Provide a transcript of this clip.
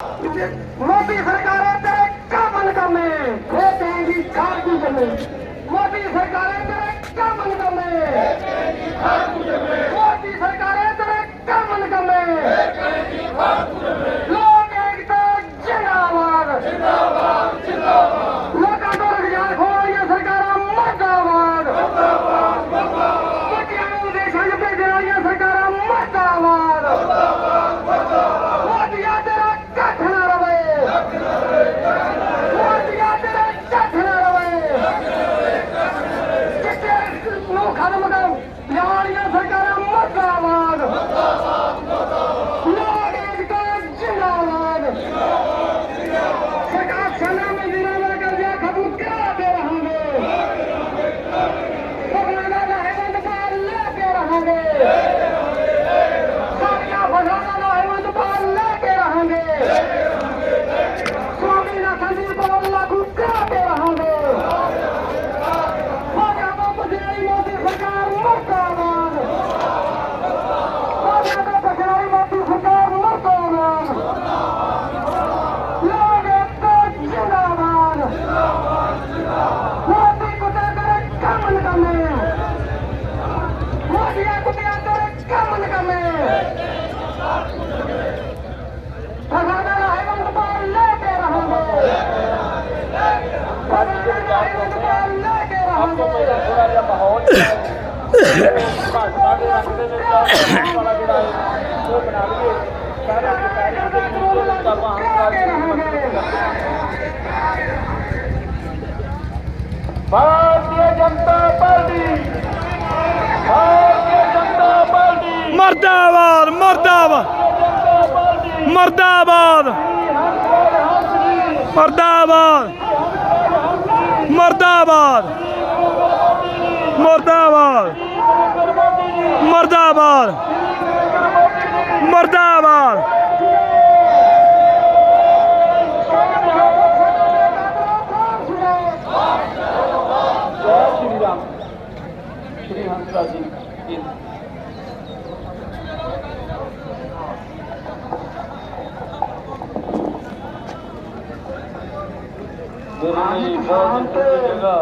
ਮੋਦੀ ਸਰਕਾਰਾਂ ਤੇਰੇ ਕਾਮਲ ਕਰਨੇ। ਇਹ ਕਹਿੰਦੀ ਖਾਰਦੀ ਕਰਨੇ ਮੋਦੀ ਸਰਕਾਰਾਂ ਤੇਰੇ ਕਾਮਲ ਕਰਨੇ। ਇਹ ਕਹਿੰਦੀ ਖਾਰਦੀ আমাদের आपको पहले थोड़ा सा माहौल भाजपा के रास्ते में वाला जोड़ा है वो बना लिए सारे अधिकारी के मुद्दे में करवा भारतीय जनता पार्टी भारतीय जनता पार्टी मर्दाबाद मर्दाबाद मर्दाबाद मर्दाबाद ਮਰਦਾਬਾਦ। ਮਰਦਾਬਾਦ। ਮਰਦਾਬਾਦ। ਮਰਦਾਬਾਦ। ਸ੍ਰੀ ਹੰਸਰਾਜ ਜੀ দিল্লি